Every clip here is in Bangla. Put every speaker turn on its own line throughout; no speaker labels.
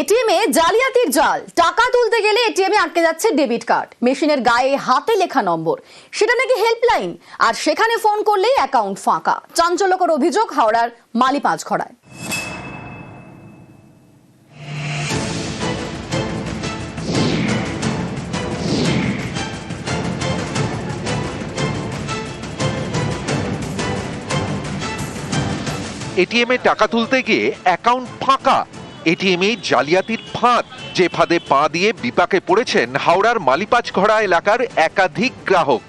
এটিএম এ জালিয়াতির জাল। টাকা তুলতে গেলে এটিএম এ আটকে যাচ্ছে ডেবিট কার্ড। মেশিনের গায়ে হাতে লেখা নম্বর। সেটা নাকি হেল্পলাইন? আর সেখানে ফোন করলেই অ্যাকাউন্ট ফাঁকা। চাঞ্চল্যকর অভিযোগ হাওড়ার মালি
এটিএমে টাকা তুলতে গিয়ে অ্যাকাউন্ট ফাঁকা। এটিএমে জালিয়াতির ফাঁদ যে ফাঁদে পা দিয়ে বিপাকে পড়েছেন হাওড়ার মালিপাচঘড়া এলাকার একাধিক গ্রাহক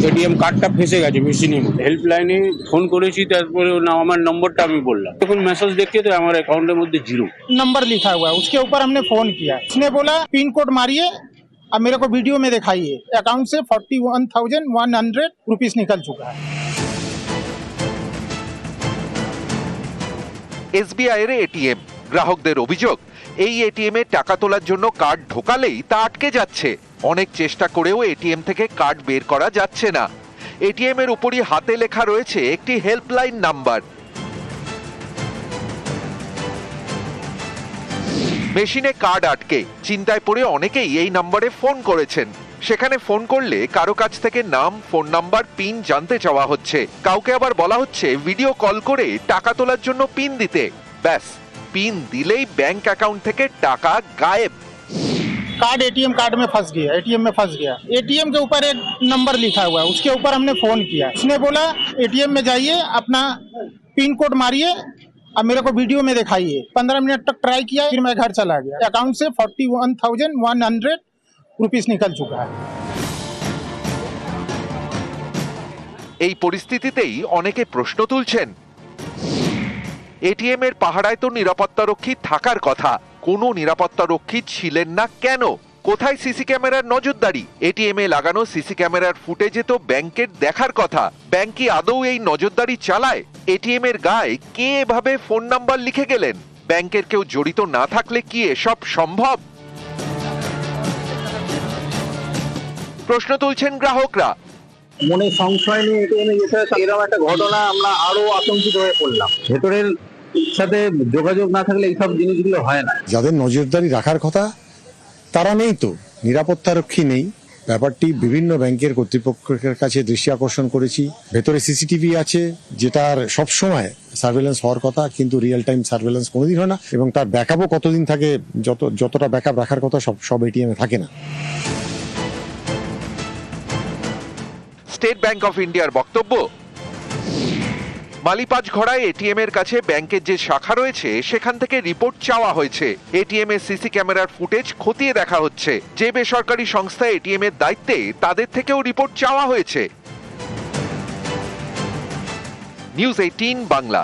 এটিএম কার্ডটা ফেসে গেছে মেশিনের মধ্যে হেল্পলাইনে ফোন করেছি তারপরে না আমার নম্বরটা আমি বললাম তখন মেসেজ দেখতে তো আমার অ্যাকাউন্টের মধ্যে জিরো
नंबर लिखा हुआ है उसके ऊपर हमने फोन किया उसने बोला पिन कोड मारिए अब मेरे को वीडियो में दिखाइए अकाउंट से forty one thousand one hundred rupees निकल चुका है
এসবিআই এর এটিএম গ্রাহকদের অভিযোগ, এই এটিএম এ টাকা তোলার জন্য কার্ড ঢোকালেই তা আটকে যাচ্ছে। অনেক চেষ্টা করেও এটিএম থেকে কার্ড বের করা যাচ্ছে না। এটিএম এর উপরই হাতে লেখা রয়েছে একটি হেল্পলাইন নাম্বার। মেশিনে কার্ড আটকে, চিন্তায় পড়ে অনেকেই এই নম্বরে ফোন করেছেন। সেখানে ফোন করলে কারও কাছ থেকে নাম, ফোন নাম্বার, পিন জানতে চাওয়া হচ্ছে। কাউকে আবার বলা হচ্ছে, ভিডিও কল করে টাকা তোলার জন্য পিন দিতে। ব্যাস। পিন দিলেই ব্যাংক অ্যাকাউন্ট থেকে টাকা গায়েব
कार्ड एटीएम कार्ड में फंस गया एटीएम में फंस गया एटीएम के ऊपर एक नंबर लिखा हुआ है उसके ऊपर हमने फोन किया उसने बोला एटीएम में जाइए अपना पिन कोड मारिए अब मेरे को वीडियो में दिखाइए पंद्रह मिनट तक ट्राई किया फिर मैं घर चला गया अकाउंट से forty one thousand one hundred rupees निकल चुका है
এই পরিস্থিতিতেই অনেকে প্রশ্ন তুলছেন এটিএম এর পাহারায় তো নিরাপত্তারক্ষী থাকার কথা। কোনো নিরাপত্তারক্ষী ছিলেন না কেন? কোথায় সিসি ক্যামেরার নজরদারি? এটিএম এ লাগানো সিসি ক্যামেরার ফুটেজে তো ব্যাংকের দেখার কথা। ব্যাংক কি আদৌ এই নজরদারি চালায়? এটিএম এর গায়ে কে এভাবে ফোন নাম্বার লিখে গেলেন? ব্যাংকের কেউ জড়িত না থাকলে কি এসব সম্ভব? প্রশ্ন তুলছেন গ্রাহকরা।
মনে সংশয় নিয়ে এটিএমে যেতে হয় এরকম একটা ঘটনা আমরা আরও আতঙ্কিত হয়ে পড়লাম। ভেতরের সাথে যোগাযোগ না থাকলে এইসব জিনিসগুলো হয় না।
যাদের নজরদারি রাখার কথা, তারা নেই তো। নিরাপত্তারক্ষী নেই। ব্যাপারটি বিভিন্ন ব্যাংকের কর্তৃপক্ষের কাছে দৃষ্টি আকর্ষণ করেছি। ভেতরে সিসিটিভি আছে যেটার সবসময় সার্ভেলেন্স হওয়ার কথা, কিন্তু রিয়েল টাইম সার্ভেলেন্স কোনোদিন হয় না। এবং তার ব্যাকআপও কতদিন থাকে, যত যতটা ব্যাকআপ রাখার কথা, সব সব এটিএমে থাকে না।
স্টেট ব্যাংক অফ ইন্ডিয়ার বক্তব্য। মালিপাজ ঘড়ায় এটিএম এর কাছে ব্যাংকের যে শাখা রয়েছে, সেখান থেকে রিপোর্ট চাওয়া হয়েছে। এটিএম এর সিসি ক্যামেরার ফুটেজ খতিয়ে দেখা হচ্ছে। যে বেসরকারি সংস্থা এটিএম এর দায়িত্বে, তাদের থেকেও রিপোর্ট চাওয়া হয়েছে। News eighteen, Bangla.